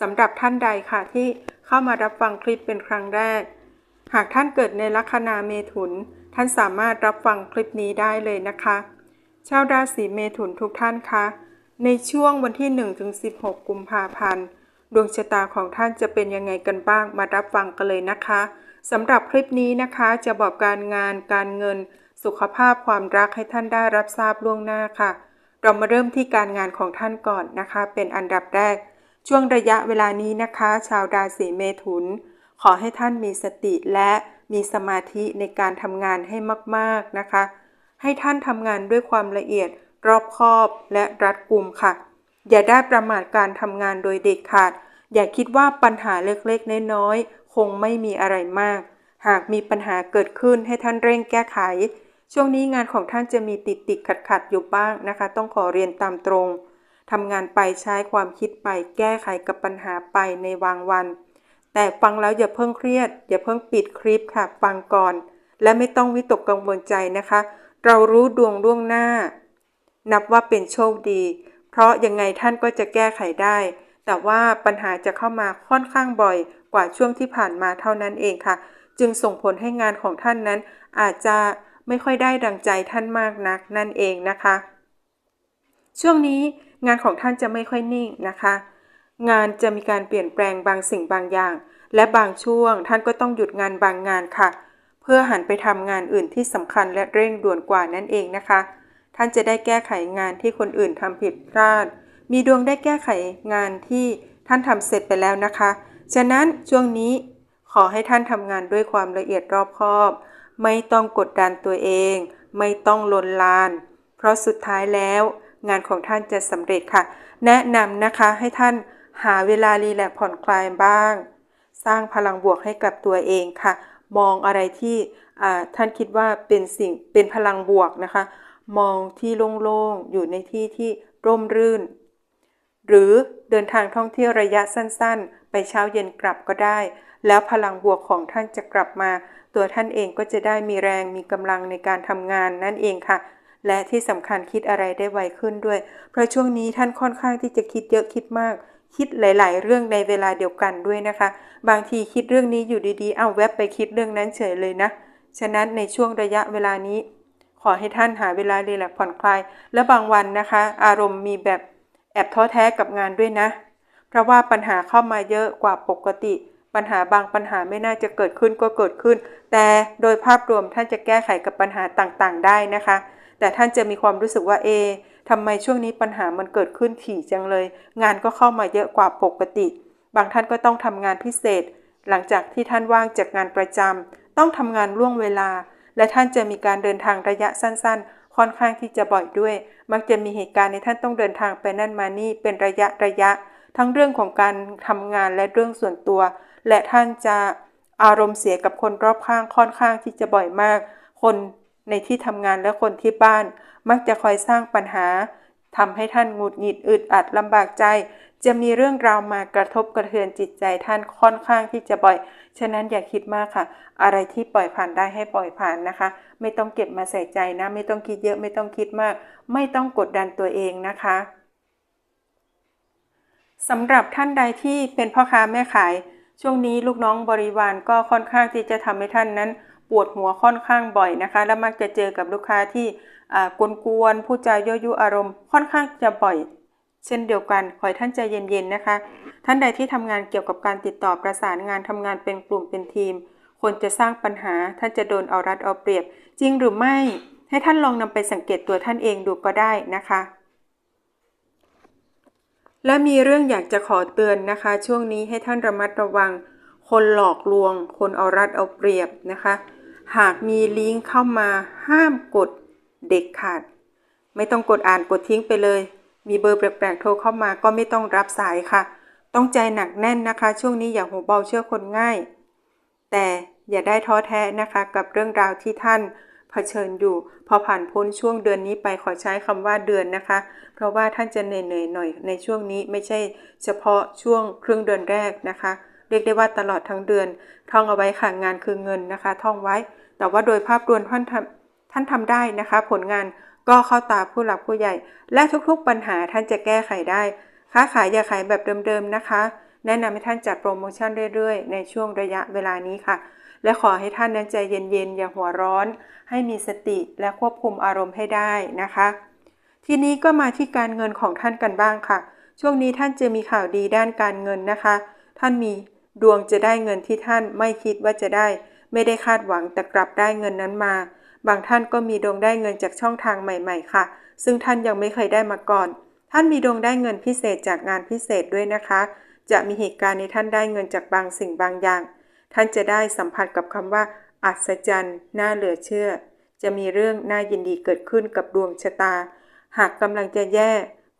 สำหรับท่านใดค่ะที่เข้ามารับฟังคลิปเป็นครั้งแรก หากท่านเกิดในลัคนาเมถุน ท่านสามารถรับฟังคลิปนี้ได้เลยนะคะ ชาวราศีเมถุนทุกท่านคะ ในช่วงวันที่ 1-16 กุมภาพันธ์ ดวงชะตาของท่านจะเป็นยังไงกันบ้างมารับฟังกันเลยนะคะสำหรับคลิปนี้นะคะจะบอกการงานการเงิน สุขภาพความรักให้ท่านได้รับทราบล่วงหน้าค่ะ เรามาเริ่มที่การงานของท่านก่อนนะคะ เป็นอันดับแรก ช่วงระยะเวลานี้นะคะ ชาวราศีเมถุน ขอให้ท่านมีสติและมีสมาธิในการทำงานให้มาก ๆนะคะ ให้ท่านทำงานด้วยความละเอียดรอบคอบและรัดกุมค่ะ อย่าได้ประมาทการทำงานโดยเด็ดขาด อย่าคิดว่าปัญหาเล็กๆ น้อยๆ คงไม่มีอะไรมาก หากมีปัญหาเกิดขึ้นให้ท่านเร่งแก้ไข ช่วงนี้งานของท่านจะมีติดติดขัดขัดอยู่บ้างนะคะ ต้องขอเรียนตามตรง ทำงานไปใช้ความคิดไป แก้ไขกับปัญหาไปในวางวัน แต่ฟังแล้วอย่าเพิ่งเครียด อย่าเพิ่งปิดคลิปค่ะ ฟังก่อน และไม่ต้องวิตกกังวลใจนะคะ เรารู้ดวงล่วงหน้า นับว่าเป็นโชคดี เพราะยังไงท่านก็จะแก้ไขได้ แต่ว่าปัญหาจะเข้ามาค่อนข้างบ่อยกว่าช่วงที่ผ่านมาเท่านั้นเองค่ะ จึงส่งผลให้งานของท่านนั้น อาจจะไม่ค่อยได้ดังใจท่านมากนักนั่นเองนะคะ ช่วงนี้ งานของท่านจะไม่ค่อยนิ่งนะคะ งานจะมีการเปลี่ยนแปลงบางสิ่งบางอย่าง และบางช่วงท่านก็ต้องหยุดงานบางงานค่ะ เพื่อหันไปทำงานอื่นที่สำคัญและเร่งด่วนกว่านั่นเองนะคะ ท่านจะได้แก้ไขงานที่คนอื่นทำผิดพลาด มีดวงได้แก้ไขงานที่ท่านทำเสร็จไปแล้วนะคะ ฉะนั้นช่วงนี้ขอให้ท่านทำงานด้วยความละเอียดรอบคอบ ไม่ต้องกดดันตัวเอง ไม่ต้องลนลาน เพราะสุดท้ายแล้ว งานของท่านจะสำเร็จค่ะ แนะนำนะคะให้ท่านหาเวลารีแลกผ่อนคลายบ้าง สร้างพลังบวกให้กับตัวเองค่ะ มองอะไรที่ท่านคิดว่าเป็นสิ่งเป็นพลังบวกนะคะ มองที่โล่งๆอยู่ในที่ที่ร่มรื่น หรือเดินทางท่องเที่ยวระยะสั้นๆ ไปเช้าเย็นกลับก็ได้ แล้วพลังบวกของท่านจะกลับมา ตัวท่านเองก็จะได้มีแรงมีกำลังในการทำงานนั่นเองค่ะ และที่สำคัญคิดอะไรได้ไวขึ้นด้วย เพราะช่วงนี้ท่านค่อนข้างที่จะคิดเยอะคิดมาก คิดหลาย ๆ เรื่องในเวลาเดียวกันด้วยนะคะ บางทีคิดเรื่องนี้อยู่ดีๆ เอาแวบไปคิดเรื่องนั้นเฉยเลยนะ ฉะนั้นในช่วงระยะเวลานี้ ขอให้ท่านหาเวลารีแลกผ่อนคลาย และบางวันนะคะ อารมณ์มีแบบแอบท้อแท้กับงานด้วยนะ เพราะว่าปัญหาเข้ามาเยอะกว่าปกติ ปัญหาบางปัญหาไม่น่าจะเกิดขึ้นก็เกิดขึ้น แต่โดยภาพรวมท่านจะแก้ไขกับปัญหาต่างๆ ได้นะคะ แต่ท่านจะมีความรู้สึกว่าเอทำไมช่วงนี้ปัญหามันเกิดขึ้นถี่จังเลย งานก็เข้ามาเยอะกว่าปกติ บางท่านก็ต้องทำงานพิเศษ หลังจากที่ท่านว่างจากงานประจำต้องทำงานล่วงเวลา และท่านจะมีการเดินทางระยะสั้น ๆ ค่อนข้างที่จะบ่อยด้วย มักจะมีเหตุการณ์ในท่านต้องเดินทางไปนั่นมานี่เป็นระยะระยะ ทั้งเรื่องของการทำงานและเรื่องส่วนตัว และท่านจะอารมณ์เสียกับคนรอบข้างค่อนข้างที่จะบ่อยมาก คน ในที่ทำงานและคนที่บ้าน มักจะคอยสร้างปัญหาทำให้ท่านหงุดหงิดอึดอัดลำบากใจ จะมีเรื่องราวมากระทบกระเทือนจิตใจท่านค่อนข้างที่จะบ่อย ฉะนั้นอย่าคิดมากค่ะ อะไรที่ปล่อยผ่านได้ให้ปล่อยผ่านนะคะ ไม่ต้องเก็บมาใส่ใจนะ ไม่ต้องคิดเยอะไม่ต้องคิดมาก ไม่ต้องกดดันตัวเองนะคะสำหรับท่านใดที่เป็นพ่อค้าแม่ขาย ช่วงนี้ลูกน้องบริวารก็ค่อนข้างที่จะทำให้ท่านนั้น ปวดหัวค่อนข้างบ่อยนะคะ และมักจะเจอกับลูกค้าที่กวนๆผู้จายั่วยุอารมณ์ ค่อนข้างจะบ่อย เช่นเดียวกันขอให้ท่านใจเย็นๆนะคะ ท่านใดที่ทำงานเกี่ยวกับการติดต่อประสานงานทำงานเป็นกลุ่มเป็นทีมคนจะสร้างปัญหาท่านจะโดนเอารัดเอาเปรียบ จริงหรือไม่ให้ท่านลองนำไปสังเกตตัวท่านเองดูก็ได้นะคะ และมีเรื่องอยากจะขอเตือนนะคะ ช่วงนี้ให้ท่านระมัดระวัง คนหลอกลวง คนเอารัดเอาเปรียบนะคะ หากมีลิงก์เข้ามาห้ามกดเด็กขาด ไม่ต้องกดอ่านกดทิ้งไปเลย มีเบอร์แปลกๆโทรเข้ามาก็ไม่ต้องรับสายค่ะ ต้องใจหนักแน่นนะคะ ช่วงนี้อย่าหูเบาเชื่อคนง่าย แต่อย่าได้ท้อแท้นะคะกับเรื่องราวที่ท่านเผชิญอยู่ พอผ่านพ้นช่วงเดือนนี้ไปขอใช้คำว่าเดือนนะคะ เพราะว่าท่านจะเหนื่อยๆหน่อยในช่วงนี้ไม่ใช่เฉพาะช่วงครึ่งเดือนแรกนะคะ เรียกได้ว่าตลอดทั้งเดือนท่องเอาไว้ค่ะงานคือเงินนะคะ ท่องไว้ แต่ว่าโดยภาพรวมท่านทำท่านทำได้นะคะ ผลงานก็เข้าตาผู้หลักผู้ใหญ่ และทุกๆปัญหาท่านจะแก้ไขได้ ค้าขายอย่าขายแบบเดิมๆนะคะ แนะนำให้ท่านจัดโปรโมชั่นเรื่อยๆ ในช่วงระยะเวลานี้ค่ะ และขอให้ท่านนั้นใจเย็นๆ อย่าหัวร้อน ให้มีสติและควบคุมอารมณ์ให้ได้นะคะ ทีนี้ก็มาที่การเงินของท่านกันบ้างค่ะ ช่วงนี้ท่านจะมีข่าวดีด้านการเงินนะคะ ท่านมีดวงจะได้เงินที่ท่านไม่คิดว่าจะได้ ไม่ได้คาดหวังแต่กลับได้เงินนั้นมา บางท่านก็มีดวงได้เงินจากช่องทางใหม่ ๆ ค่ะ ซึ่งท่านยังไม่เคยได้มาก่อน ท่านมีดวงได้เงินพิเศษจากงานพิเศษด้วยนะคะ จะมีเหตุการณ์ในท่านได้เงินจากบางสิ่งบางอย่าง ท่านจะได้สัมผัสกับคำว่า อัศจรรย์น่าเหลือเชื่อ จะมีเรื่องน่ายินดีเกิดขึ้นกับดวงชะตา หากกำลังจะแย่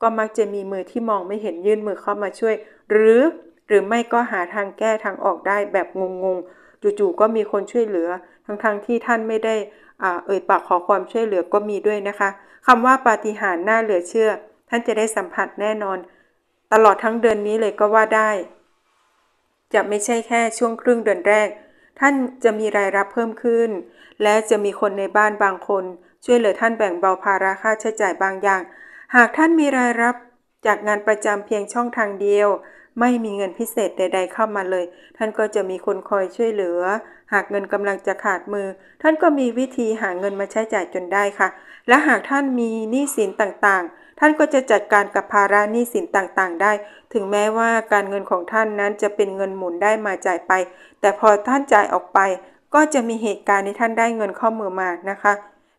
ก็มักจะมีมือที่มองไม่เห็นยื่นมือเข้ามาช่วย หรือหรือไม่ก็หาทางแก้ทางออกได้แบบงงๆ จู่ๆก็มีคนช่วยเหลือ ทั้งๆทที่ท่านไม่ได้อ่าเอ่ยปากขอความช่วยเหลือก็มีด้วยนะคะคำว่าปาฏิหาริย์น่าเหลือเชื่อ ท่านจะได้สัมผัสแน่นอน ตลอดทั้งเดือนนี้เลยก็ว่าได้ จะไม่ใช่แค่ช่วงครึ่งเดือนแรก ท่านจะมีรายรับเพิ่มขึ้น และจะมีคนในบ้านบางคน ช่วยเหลือท่านแบ่งเบาภาระค่าใช้จ่ายบางอย่าง หากท่านมีรายรับจากงานประจำเพียงช่องทางเดียว ไม่มีเงินพิเศษใด ๆ เข้ามาเลย ท่านก็จะมีคนคอยช่วยเหลือ หากเงินกำลังจะขาดมือ ท่านก็มีวิธีหาเงินมาใช้จ่ายจนได้ค่ะ และหากท่านมีหนี้สินต่างๆ ท่านก็จะจัดการกับภาระหนี้สินต่างๆ ได้ ถึงแม้ว่าการเงินของท่านนั้นจะเป็นเงินหมุนได้มาจ่ายไป แต่พอท่านจ่ายออกไป ก็จะมีเหตุการณ์ที่ท่านได้เงินเข้ามือมานะคะ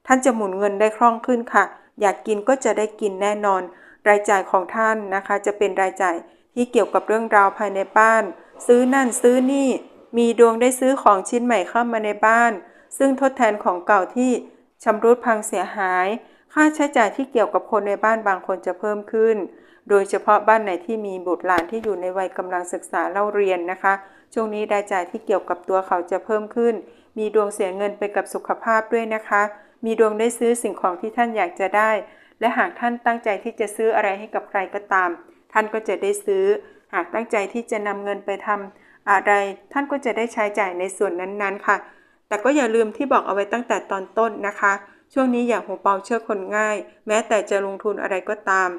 ท่านจะหมุนเงินได้คล่องขึ้นค่ะ อยากกินก็จะได้กินแน่นอน รายจ่ายของท่านนะคะ จะเป็นรายจ่าย ที่เกี่ยวกับเรื่องราวภายในบ้าน ซื้อนั่นซื้อนี่ มีดวงได้ซื้อของชิ้นใหม่เข้ามาในบ้าน ซึ่งทดแทนของเก่าที่ชำรุดพังเสียหาย ค่าใช้จ่ายที่เกี่ยวกับคนในบ้านบางคนจะเพิ่มขึ้น โดยเฉพาะบ้านไหนที่มีบุตรหลานที่อยู่ในวัยกำลังศึกษาเล่าเรียนนะคะ ช่วงนี้รายจ่ายที่เกี่ยวกับตัวเขาจะเพิ่มขึ้น มีดวงเสียเงินไปกับสุขภาพด้วยนะคะ มีดวงได้ซื้อสิ่งของที่ท่านอยากจะได้ และหากท่านตั้งใจที่จะซื้ออะไรให้กับใครก็ตาม ท่านก็จะได้ซื้อ หากตั้งใจที่จะนำเงินไปทำอะไร ท่านก็จะได้ใช้จ่ายในส่วนนั้นๆค่ะ แต่ก็อย่าลืมที่บอกเอาไว้ตั้งแต่ตอนต้นนะคะ ช่วงนี้อย่าหัวเปาเชื่อคนง่าย แม้แต่จะลงทุนอะไรก็ตาม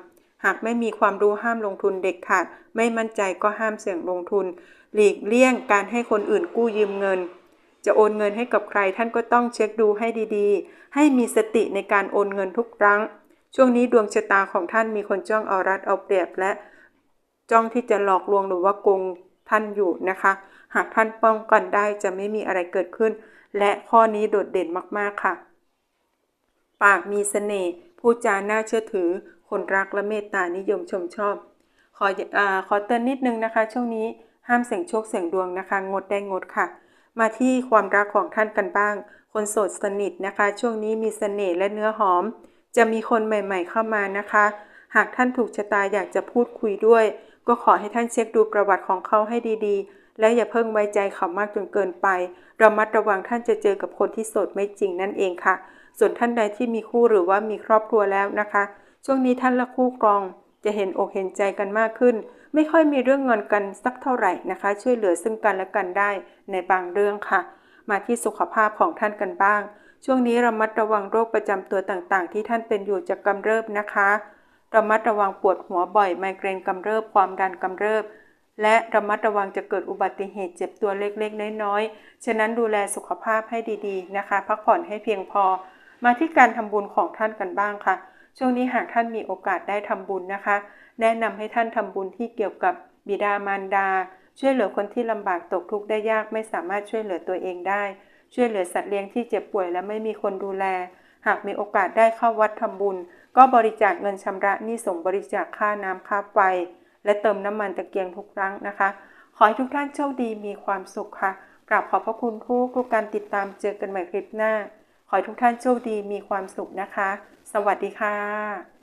หากไม่มีความรู้ห้ามลงทุนเด็กขาดไม่มั่นใจก็ห้ามเสี่ยงลงทุน หลีกเลี่ยงการให้คนอื่นกู้ยืมเงินจะโอนเงินให้กับใครท่านก็ต้องเช็คดูให้ดีๆ ให้มีสติในการโอนเงินทุกครั้ง ช่วงนี้ดวงชะตาของท่านมีคนจ้องเอารัดเอาเปรียบและจ้องที่จะหลอกลวงหรือว่าโกงท่านอยู่นะคะ หากท่านป้องกันได้จะไม่มีอะไรเกิดขึ้น และข้อนี้โดดเด่นมากๆค่ะ ปากมีเสน่ห์พูดจาน่าเชื่อถือ คนรักและเมตตานิยมชมชอบ ขออขอเตือนนิดนึงนะคะ ช่วงนี้ห้ามเสี่ยงโชคเสี่ยงดวงนะคะ งดได้งดค่ะ มาที่ความรักของท่านกันบ้าง คนโสดสนิทนะคะ ช่วงนี้มีเสน่ห์และเนื้อหอม จะมีคนใหม่ๆเข้ามานะคะ หากท่านถูกชะตาอยากจะพูดคุยด้วย ก็ขอให้ท่านเช็คดูประวัติของเขาให้ดีๆ และอย่าเพิ่งไว้ใจเขามากจนเกินไป ระมัดระวังท่านจะเจอกับคนที่โสดไม่จริงนั่นเองค่ะ ส่วนท่านใดที่มีคู่หรือว่ามีครอบครัวแล้วนะคะ ช่วงนี้ท่านและคู่ครองจะเห็นอกเห็นใจกันมากขึ้น ไม่ค่อยมีเรื่องเงินกันสักเท่าไหร่นะคะ ช่วยเหลือซึ่งกันและกันได้ในบางเรื่องค่ะ มาที่สุขภาพของท่านกันบ้าง ช่วงนี้ระมัดระวังโรคประจำตัวต่างๆ ที่ท่านเป็นอยู่จะกำเริบนะคะระมัดระวังปวดหัวบ่อยไมเกรนกำเริบความดันกำเริบ และระมัดระวังจะเกิดอุบัติเหตุเจ็บตัวเล็กๆ น้อยๆ ฉะนั้นดูแลสุขภาพให้ดีๆนะคะ พักผ่อนให้เพียงพอ มาที่การทำบุญของท่านกันบ้างค่ะ ช่วงนี้หากท่านมีโอกาสได้ทำบุญนะคะ แนะนำให้ท่านทำบุญที่เกี่ยวกับบิดามารดา ช่วยเหลือคนที่ลำบากตกทุกข์ได้ยากไม่สามารถช่วยเหลือตัวเองได้ ช่วยเหลือสัตว์เลี้ยงที่เจ็บป่วยและไม่มีคนดูแล หากมีโอกาสได้เข้าวัดทำบุญ ก็บริจาคเงินชำระหนี้ส่งบริจาคค่าน้ำค่าไฟ และเติมน้ำมันตะเกียงทุกครั้งนะคะ ขอให้ทุกท่านโชคดีมีความสุขค่ะกราบขอบพระคุณทุกทุกการติดตามเจอกันใหม่คลิปหน้า ขอให้ทุกท่านโชคดีมีความสุขนะคะ สวัสดีค่ะ